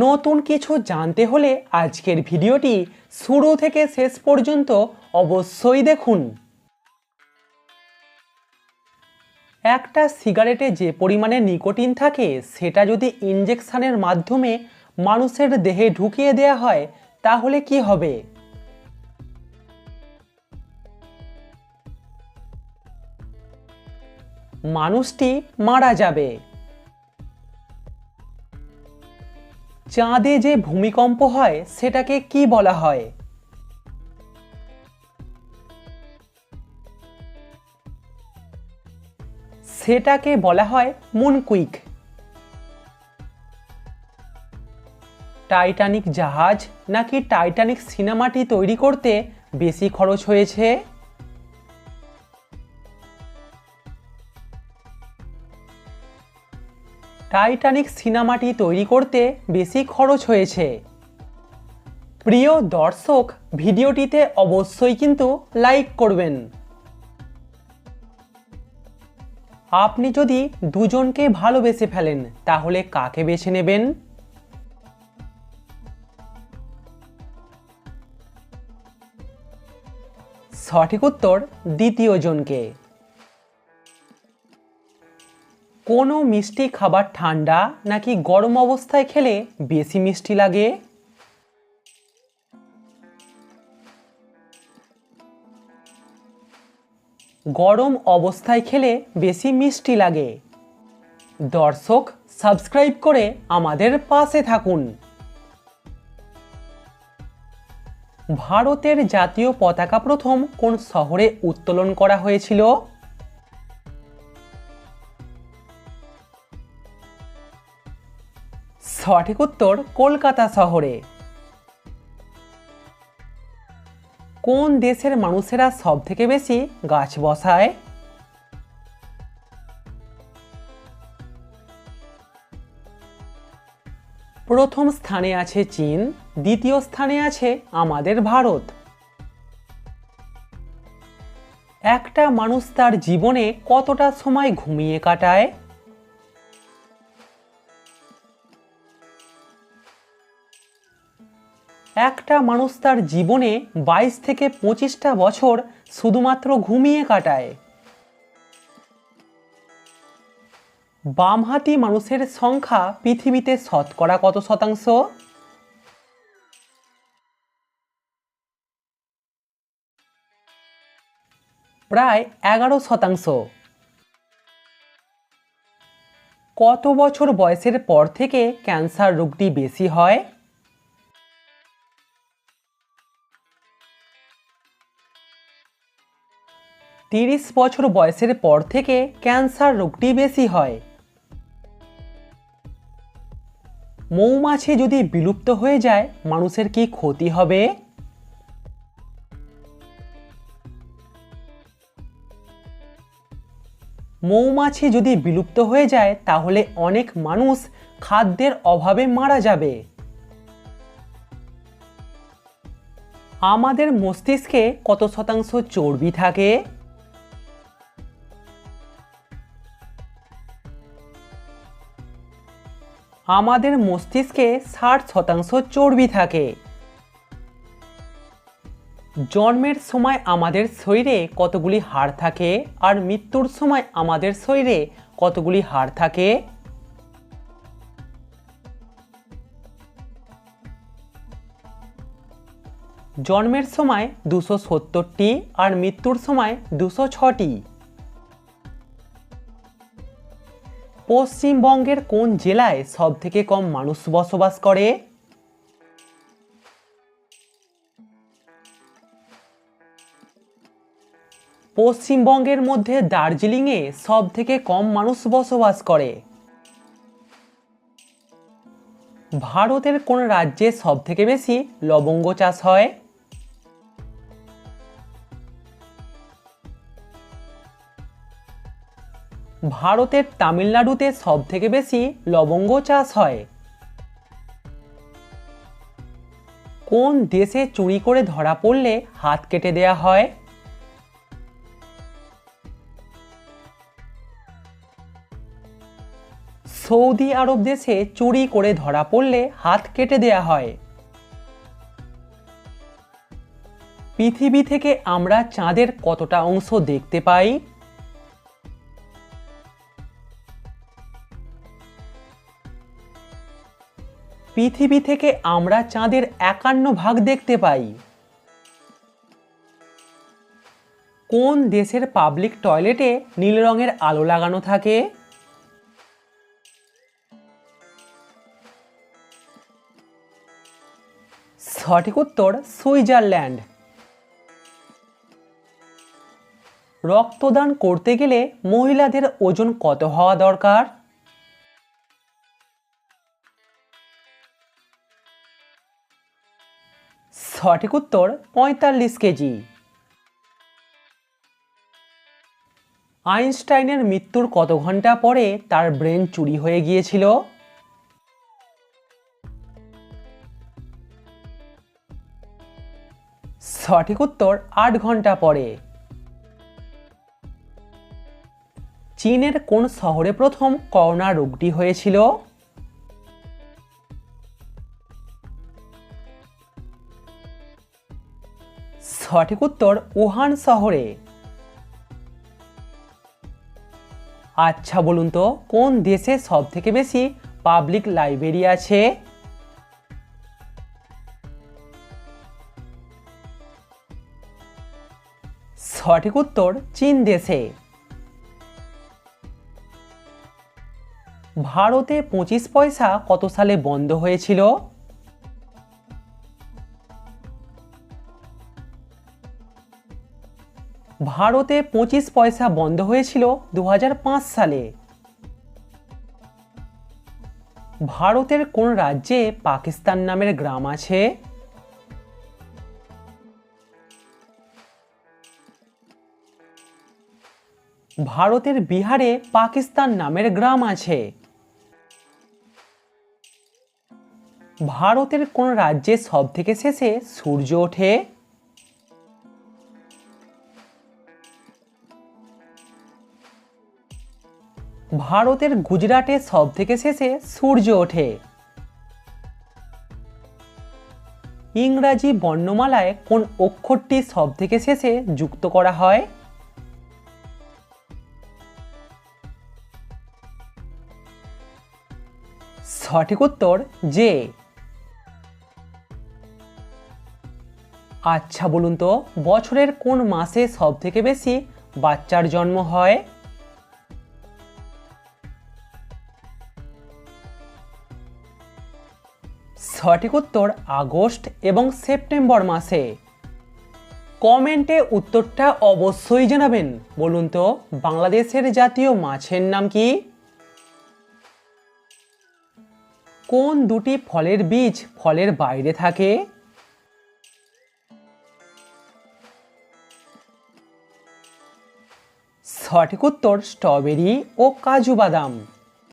নতুন কিছু জানতে হলে আজকের ভিডিওটি শুরু থেকে শেষ পর্যন্ত অবশ্যই দেখুন। একটা সিগারেটে যে পরিমাণে নিকোটিন থাকে, সেটা যদি ইঞ্জেকশনের মাধ্যমে মানুষের দেহে ঢুকিয়ে দেয়া হয়, তাহলে কি হবে? মানুষটি মারা যাবে। চাঁদে যে ভূমিকম্প হয়, সেটাকে কি বলা হয়? সেটাকে বলা হয় মুনকুইক। টাইটানিক জাহাজ নাকি টাইটানিক সিনেমাটি তৈরি করতে বেশি খরচ হয়েছে? টাইটানিক সিনেমাটি তৈরি করতে বেশি খরচ হয়েছে। প্রিয় দর্শক, ভিডিওটিতে অবশ্যই কিন্তু লাইক করবেন। আপনি যদি দুজনকে ভালোবেসে ফেলেন, তাহলে কাকে বেছে নেবেন? সঠিক উত্তর দ্বিতীয় জনকে কোনো মিষ্টি খাবার ঠান্ডা নাকি গরম অবস্থায় খেলে বেশি মিষ্টি লাগে? গরম অবস্থায় খেলে বেশি মিষ্টি লাগে। দর্শক, সাবস্ক্রাইব করে আমাদের পাশে থাকুন। ভারতের জাতীয় পতাকা প্রথম কোন শহরে উত্তোলন করা হয়েছিল? সঠিক উত্তর কলকাতা শহরে। কোন দেশের মানুষেরা সব থেকে বেশি গাছ বসায়? প্রথম স্থানে আছে চীন, দ্বিতীয় স্থানে আছে আমাদের ভারত। একটা মানুষ তার জীবনে কতটা সময় ঘুমিয়ে কাটায়? একটা মানুষ তার জীবনে বাইশ থেকে পঁচিশটা বছর শুধুমাত্র ঘুমিয়ে কাটায়। বামহাতি মানুষের সংখ্যা পৃথিবীতে শতকরা কত শতাংশ? প্রায় এগারো শতাংশ। কত বছর বয়সের পর থেকে ক্যান্সার রোগটি বেশি হয়? তিরিশ বছর বয়সের পর থেকে ক্যান্সার রোগটি বেশি হয়। মৌমাছি যদি বিলুপ্ত হয়ে যায়, মানুষের কি ক্ষতি হবে? মৌমাছি যদি বিলুপ্ত হয়ে যায়, তাহলে অনেক মানুষ খাদ্যের অভাবে মারা যাবে। আমাদের মস্তিষ্কে কত শতাংশ চর্বি থাকে? আমাদের মস্তিষ্কে ষাট শতাংশ চর্বি থাকে। জন্মের সময় আমাদের শরীরে কতগুলি হাড় থাকে আর মৃত্যুর সময় আমাদের শরীরে কতগুলি হাড় থাকে? জন্মের সময় দুশো সত্তরটি আর মৃত্যুর সময় দুশো ছটি। পশ্চিমবঙ্গের কোন জেলায় সব থেকে কম মানুষ বসবাস করে? পশ্চিমবঙ্গের মধ্যে দার্জিলিংয়ে সব থেকে কম মানুষ বসবাস করে। ভারতের কোন রাজ্যে সব থেকে বেশি লবঙ্গ চাষ হয়? ভারতের তামিলনাড়ুতে সব থেকে বেশি লবঙ্গ চাষ হয়? কোন দেশে চুরি করে ধরা পড়লে হাত কেটে দেয়া হয়? সৌদি আরব দেশে চুরি করে ধরা পড়লে হাত কেটে দেয়া হয়। পৃথিবী থেকে আমরা চাঁদের কতটা অংশ দেখতে পাই? পৃথিবী থেকে আমরা চাঁদের একান্ন ভাগ দেখতে পাই। কোন দেশের পাবলিক টয়লেটে নীল রঙের আলো লাগানো থাকে? সঠিক উত্তর, সুইজারল্যান্ড। রক্তদান করতে গেলে মহিলাদের ওজন কত হওয়া দরকার? সঠিক উত্তর পঁয়তাল্লিশ কেজি। আইনস্টাইনের মৃত্যুর কত ঘণ্টা পরে তার ব্রেন চুরি হয়ে গিয়েছিল? সঠিক উত্তর আট ঘণ্টা পরে। চীনের কোন শহরে প্রথম করোনা রোগটি হয়েছিল? সঠিক উত্তর উহান শহরে। আচ্ছা বলুন তো, কোন দেশে সব থেকে বেশি পাবলিক লাইব্রেরি আছে? সঠিক উত্তর চীন দেশে। ভারতে পঁচিশ পয়সা কত সালে বন্ধ হয়েছিল? ভারতে পঁচিশ পয়সা বন্ধ হয়েছিল দু হাজার পাঁচ সালে। ভারতের কোন রাজ্যে পাকিস্তান নামের গ্রাম আছে? ভারতের বিহারে পাকিস্তান নামের গ্রাম আছে। ভারতের কোন রাজ্যে সব থেকে শেষে সূর্য ওঠে? ভারতের গুজরাটে সব থেকে শেষে সূর্য ওঠে। ইংরাজি বর্ণমালায় কোন অক্ষরটি সব থেকে শেষে যুক্ত করা হয়? সঠিক উত্তর যে আচ্ছা বলুন তো, বছরের কোন মাসে সব থেকে বেশি বাচ্চার জন্ম হয়? সঠিক উত্তর আগস্ট এবং সেপ্টেম্বর মাসে। কমেন্টে উত্তরটা অবশ্যই জানাবেন। বলুন তো, বাংলাদেশের জাতীয় মাছের নাম কি? কোন দুটি ফলের বীজ ফলের বাইরে থাকে? সঠিক উত্তর স্ট্রবেরি ও কাজু বাদাম।